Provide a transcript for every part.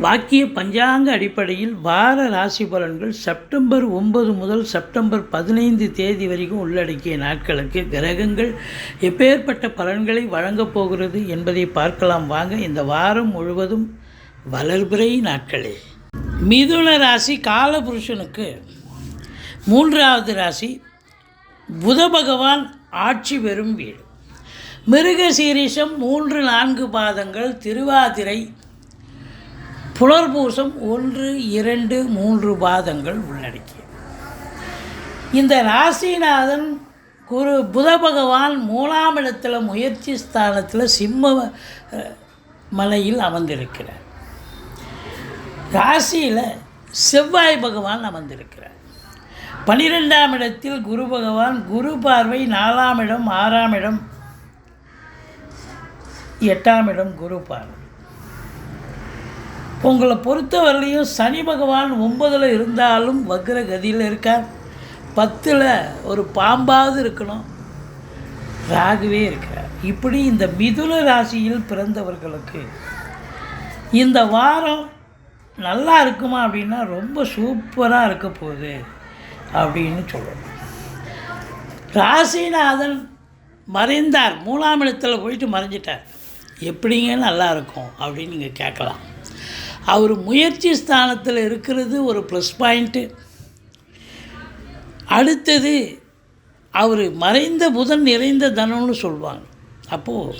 வாக்கிய பஞ்சாங்க அடிப்படையில் வார ராசி பலன்கள் செப்டம்பர் ஒன்பது முதல் செப்டம்பர் பதினைந்து தேதி வரைக்கும் உள்ளடக்கிய நாட்களுக்கு கிரகங்கள் எப்பேற்பட்ட பலன்களை வழங்கப் போகிறது என்பதை பார்க்கலாம். வாங்க இந்த வாரம் முழுவதும் வளர்பிறை நாட்களே. மிதுன ராசி காலபுருஷனுக்கு மூன்றாவது ராசி புத பகவான் ஆட்சி பெறும் வீடு. மிருக சீரிஷம் மூன்று நான்கு பாதங்கள் திருவாதிரை புலர்பூசம் ஒன்று இரண்டு மூன்று பாதங்கள் உள்ளடக்கிய இந்த ராசிநாதன் குரு புத பகவான் மூணாம் இடத்தில் முயற்சி ஸ்தானத்தில் சிம்ம மலையில் அமர்ந்திருக்கிறார். ராசியில் செவ்வாய் பகவான் அமர்ந்திருக்கிறார். பனிரெண்டாம் இடத்தில் குரு பகவான் குரு பார்வை நாலாம் இடம் ஆறாம் இடம் எட்டாம் இடம் குரு பார்வை. உங்களை பொறுத்தவரையிலையும் சனி பகவான் ஒன்பதில் இருந்தாலும் வக்ர கதியில் இருக்கார். பத்தில் ஒரு பாம்பாவது இருக்கணும். ராகுவே இருக்கிறார் இப்படி இந்த மிதுன ராசியில் பிறந்தவர்களுக்கு இந்த வாரம் நல்லா இருக்குமா அப்படின்னா ரொம்ப சூப்பராக இருக்க போகுது அப்படின்னு சொல்லணும். ராசிநாதன் மறைந்தார். மூணாம் இடத்துல போயிட்டு மறைஞ்சிட்டார். எப்படிங்க நல்லா இருக்கும் அப்படின்னு நீங்கள் கேட்கலாம். அவர் முயற்சி ஸ்தானத்தில் இருக்கிறது ஒரு ப்ளஸ் பாயிண்ட்டு அடுத்தது அவர் மறைந்த புதன் நிறைந்த தனம்னு சொல்லுவாங்க அப்போது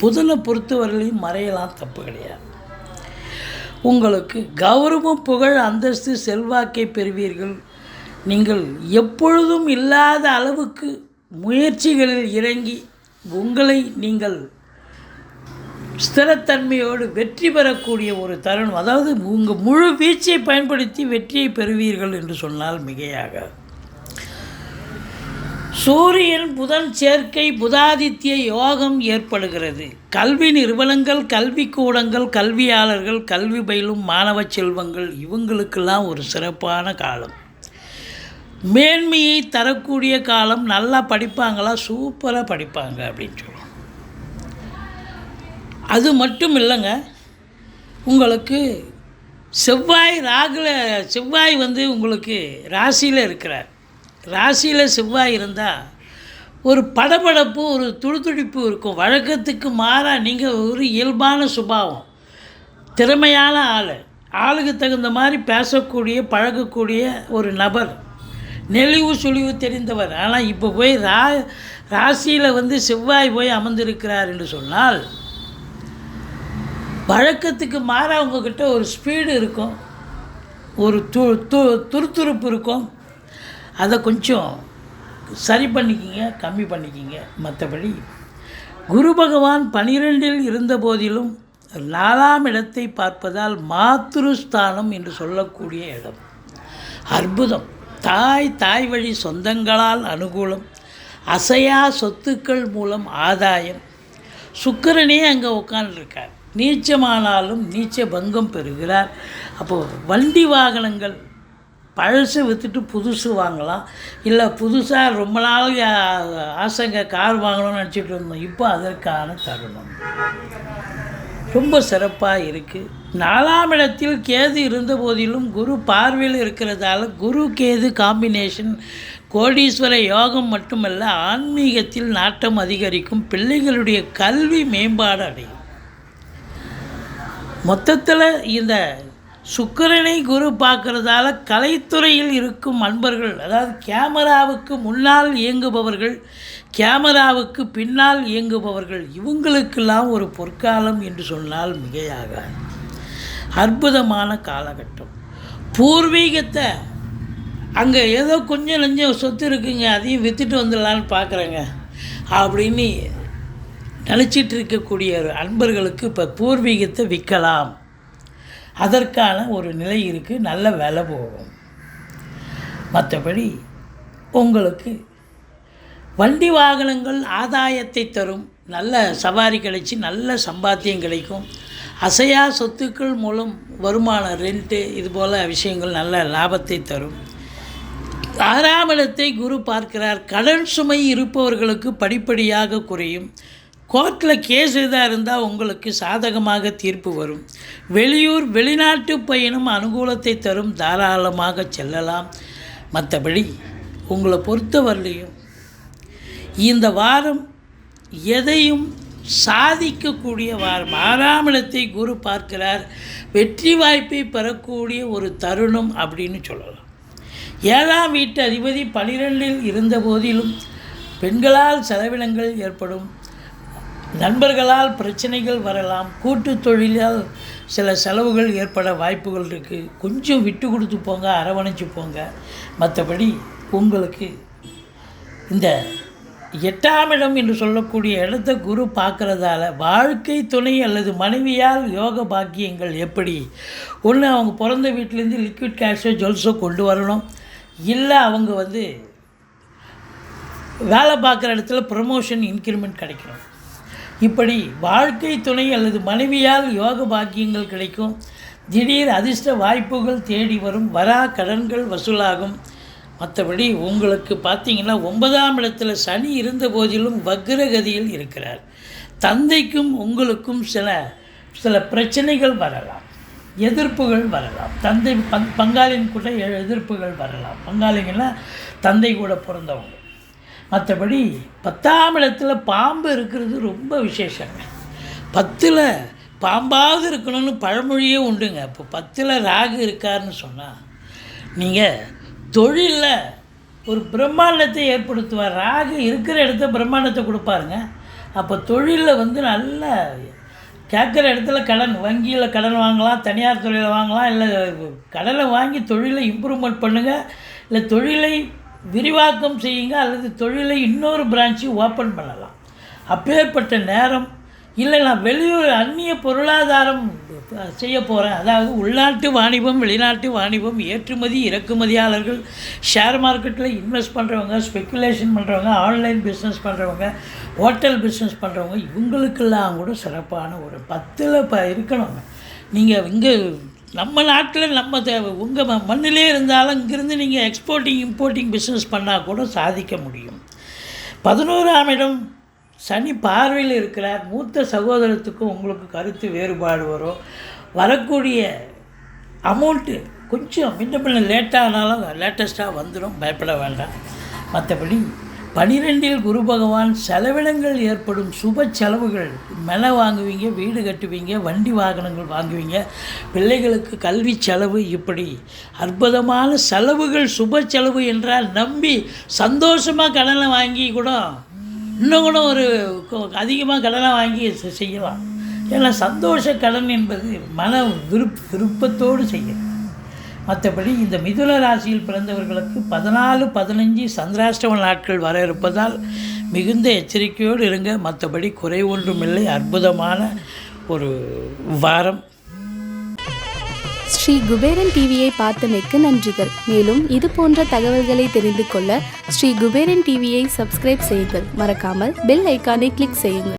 புதனை பொறுத்தவரையிலையும் மறையலாம் தப்பு கிடையாது. உங்களுக்கு கௌரவம் புகழ் அந்தஸ்து செல்வாக்கை பெறுவீர்கள். நீங்கள் எப்பொழுதும் இல்லாத அளவுக்கு முயற்சிகளில் இறங்கி உங்களை நீங்கள் ஸ்திரத்தன்மையோடு வெற்றி பெறக்கூடிய ஒரு தருணம். அதாவது உங்கள் முழு வீச்சை பயன்படுத்தி வெற்றியை பெறுவீர்கள் என்று சொன்னால் மிகையாக. சூரியன் புதன் சேர்க்கை புதாதித்ய யோகம் ஏற்படுகிறது. கல்வி நிறுவனங்கள் கல்விக்கூடங்கள் கல்வியாளர்கள் கல்வி பயிலும் மாணவ செல்வங்கள் இவங்களுக்கெல்லாம் ஒரு சிறப்பான காலம். மேன்மையை தரக்கூடிய காலம் நல்லா படிப்பாங்களா சூப்பராக படிப்பாங்க அப்படின்னு சொல்லி அது மட்டும் இல்லைங்க. உங்களுக்கு செவ்வாய் ராகுல செவ்வாய் வந்து உங்களுக்கு ராசியில் இருக்கிறார். ராசியில் செவ்வாய் இருந்தால் ஒரு படபடப்பு ஒரு துடுதுடிப்பு இருக்கும். வழக்கத்துக்கு மாறாக நீங்கள் ஒரு இயல்பான சுபாவம். திறமையான ஆள். ஆளுக்கு தகுந்த மாதிரி பேசக்கூடிய பழகக்கூடிய ஒரு நபர். நெளிவு சுழிவு தெரிந்தவர். ஆனால் இப்போ போய் ரா ராசியில் வந்து செவ்வாய் போய் அமர்ந்திருக்கிறார் என்று சொன்னால் வழக்கத்துக்கு மாறாக உங்ககிட்ட ஒரு ஸ்பீடு இருக்கும். ஒரு து து துருத்துருப்பு இருக்கும். அதை கொஞ்சம் சரி பண்ணிக்கிங்க கம்மி பண்ணிக்கிங்க. மற்றபடி குரு பகவான் பனிரெண்டில் இருந்த போதிலும் நாலாம் இடத்தை பார்ப்பதால் மாத்ருஸ்தானம் என்று சொல்லக்கூடிய இடம். அற்புதம். தாய் தாய் வழி சொந்தங்களால் அனுகூலம். அசையா சொத்துக்கள் மூலம் ஆதாயம். சுக்கரனே அங்கே உட்காந்துருக்கார் நீச்சமானாலும் நீச்ச பங்கம் பெறுகிறார். அப்போது வண்டி வாகனங்கள் பழசு விற்றுட்டு புதுசு வாங்கலாம். இல்லை புதுசாக ரொம்ப நாள் ஆசைங்க கார் வாங்கணும்னு நினச்சிட்டு இருந்தோம். இப்போ அதற்கான தருணம். ரொம்ப சிறப்பாக இருக்குது நாலாம் இடத்தில் கேது இருந்த போதிலும் குரு பார்வையில் இருக்கிறதால குரு கேது காம்பினேஷன் கோடீஸ்வர யோகம் மட்டுமல்ல ஆன்மீகத்தில் நாட்டம் அதிகரிக்கும் பிள்ளைகளுடைய கல்வி மேம்பாடு அடையும். மொத்தத்தில் இந்த சுக்கரனை குரு பார்க்குறதால கலைத்துறையில் இருக்கும் அன்பர்கள் அதாவது கேமராவுக்கு முன்னால் இயங்குபவர்கள் கேமராவுக்கு பின்னால் இயங்குபவர்கள் இவங்களுக்கெல்லாம் ஒரு பொற்காலம் என்று சொன்னால் மிகையாக அற்புதமான காலகட்டம். பூர்வீகத்தை அங்கே ஏதோ கொஞ்சம் நஞ்சம் சொத்து இருக்குங்க அதையும் விற்றுட்டு வந்துடலான்னு பார்க்குறேங்க அப்படின்னு நினச்சிட்டு இருக்கக்கூடிய அன்பர்களுக்கு இப்போ பூர்வீகத்தை விற்கலாம். அதற்கான ஒரு நிலை இருக்குது நல்ல விலை போகும். மற்றபடி உங்களுக்கு வண்டி வாகனங்கள் ஆதாயத்தை தரும் நல்ல சவாரி கிடைச்சி நல்ல சம்பாத்தியம் கிடைக்கும். அசையா சொத்துக்கள் மூலம் வருமானம் ரெண்ட்டு இது போல் விஷயங்கள் நல்ல லாபத்தை தரும். ஆறாம் இடத்தை குரு பார்க்கிறார். கடன் சுமை இருப்பவர்களுக்கு படிப்படியாக குறையும். கோர்ட்டில் கேஸ் எதாக இருந்தால் உங்களுக்கு சாதகமாக தீர்ப்பு வரும். வெளியூர் வெளிநாட்டு பயணம் அனுகூலத்தை தரும் தாராளமாக செல்லலாம். மற்றபடி உங்களை பொறுத்தவரையிலையும் இந்த வாரம் எதையும் சாதிக்கக்கூடிய வாரம். ஆறாம் இடத்தை குரு பார்க்கிறார். வெற்றி வாய்ப்பை பெறக்கூடிய ஒரு தருணம் அப்படின்னு சொல்லலாம். ஏழாம் வீட்டு அதிபதி பனிரெண்டில் இருந்த போதிலும் பெண்களால் செலவினங்கள் ஏற்படும். நண்பர்களால் பிரச்சனைகள் வரலாம். கூட்டு தொழிலால் சில செலவுகள் ஏற்பட வாய்ப்புகள் இருக்குது கொஞ்சம் விட்டு கொடுத்து போங்க அரவணைச்சு போங்க. மற்றபடி உங்களுக்கு இந்த எட்டாம் இடம் என்று சொல்லக்கூடிய இடத்த குரு பார்க்குறதால வாழ்க்கை துணை அல்லது மனைவியால் யோக பாக்கியங்கள் எப்படி? ஒன்று அவங்க பிறந்த வீட்டிலேருந்து லிக்விட் கேஷோ ஜுவல்ஸோ கொண்டு வரணும். இல்லை அவங்க வந்து வேலை பார்க்குற இடத்துல ப்ரமோஷன் இன்க்ரிமெண்ட் கிடைக்கணும். இப்படி வாழ்க்கை துணை அல்லது மனைவியால் யோக பாக்கியங்கள் கிடைக்கும். திடீர் அதிர்ஷ்ட வாய்ப்புகள் தேடி வரும். வரா கடன்கள் வசூலாகும். மற்றபடி உங்களுக்கு பார்த்தீங்கன்னா ஒன்பதாம் இடத்துல சனி இருந்த போதிலும் வக்ரகதியில் இருக்கிறார். தந்தைக்கும் உங்களுக்கும் சில சில பிரச்சனைகள் வரலாம். எதிர்ப்புகள் வரலாம். தந்தை பங் பங்காளின் கூட எ- எதிர்ப்புகள் வரலாம். பங்காளிங்கன்னா தந்தை கூட பிறந்தவங்க. மற்றபடி பத்தாம் இடத்துல பாம்பு இருக்கிறது ரொம்ப விசேஷங்க. பத்தில் பாம்பாவது இருக்கணும்னு பழமொழியே உண்டுங்க. இப்போ பத்தில் ராகு இருக்காருன்னு சொன்னால் நீங்கள் தொழிலில் ஒரு பிரம்மாண்டத்தை ஏற்படுத்துவார். ராகு இருக்கிற இடத்த பிரம்மாண்டத்தை கொடுப்பாருங்க. அப்போ தொழிலில் வந்து நல்ல கேட்குற இடத்துல கடன் வங்கியில் கடன் வாங்கலாம் தனியார் துறையில் வாங்கலாம் இல்லை கடனை வாங்கி தொழிலை இம்ப்ரூவ்மெண்ட் பண்ணுங்கள் இல்லை தொழிலை விரிவாக்கம் செய்யுங்க அல்லது தொழிலை இன்னொரு பிரான்ச்சு ஓப்பன் பண்ணலாம். அப்பேற்பட்ட நேரம் இல்லை நான் வெளியூர் அந்நிய பொருளாதாரம் செய்ய போகிறேன் அதாவது உள்நாட்டு வாணிபம் வெளிநாட்டு வாணிபம் ஏற்றுமதி இறக்குமதியாளர்கள் ஷேர் மார்க்கெட்டில் இன்வெஸ்ட் பண்ணுறவங்க ஸ்பெக்குலேஷன் பண்ணுறவங்க ஆன்லைன் பிஸ்னஸ் பண்ணுறவங்க ஹோட்டல் பிஸ்னஸ் பண்ணுறவங்க இவங்களுக்கெல்லாம் கூட சிறப்பான ஒரு பத்தில் இப்போ இருக்கணுங்க. நீங்கள் இங்கே நம்ம நாட்டில் நம்ம உங்கள் மண்ணிலே இருந்தாலும் இங்கேருந்து நீங்கள் எக்ஸ்போர்ட்டிங் இம்போர்ட்டிங் பிஸ்னஸ் பண்ணால் கூட சாதிக்க முடியும். பதினோராம் இடம் சனி பார்வையில் இருக்கிறார். மூத்த சகோதரத்துக்கும் உங்களுக்கு கருத்து வேறுபாடு வரும். வரக்கூடிய அமௌண்ட்டு கொஞ்சம் முன்ன பின்ன லேட்டானாலும் லேட்டஸ்ட்டாக வந்துடும் பயப்பட வேண்டாம். மற்றபடி பனிரெண்டில் குரு பகவான் செலவினங்கள் ஏற்படும் சுப செலவுகள். மென வாங்குவீங்க வீடு கட்டுவீங்க வண்டி வாகனங்கள் வாங்குவீங்க. பிள்ளைகளுக்கு கல்வி செலவு இப்படி. அற்புதமான செலவுகள் சுப செலவு என்றால் நம்பி சந்தோஷமாக கடனை வாங்கி கூட இன்னும் கூட ஒரு அதிகமாக கடனை வாங்கி செய்யலாம். ஏன்னா சந்தோஷ கடன் என்பது மன விருப் விருப்பத்தோடு செய்யணும் மற்றபடி இந்த மிதுன ராசியில் பிறந்தவர்களுக்கு பதினாலு பதினஞ்சு சந்திராஷ்டம நாட்கள் வர இருப்பதால் மிகுந்த எச்சரிக்கையோடு இருங்க. மற்றபடி குறை ஒன்றுமில்லை அற்புதமான ஒரு வாரம். ஸ்ரீ குபேரன் டிவியை பார்த்தமைக்கு நன்றிகள். மேலும் இது போன்ற தகவல்களை தெரிந்து கொள்ள ஸ்ரீ குபேரன் டிவியை சப்ஸ்கிரைப் செய்யுங்கள். மறக்காமல் பெல் ஐக்கானை கிளிக் செய்யுங்கள்.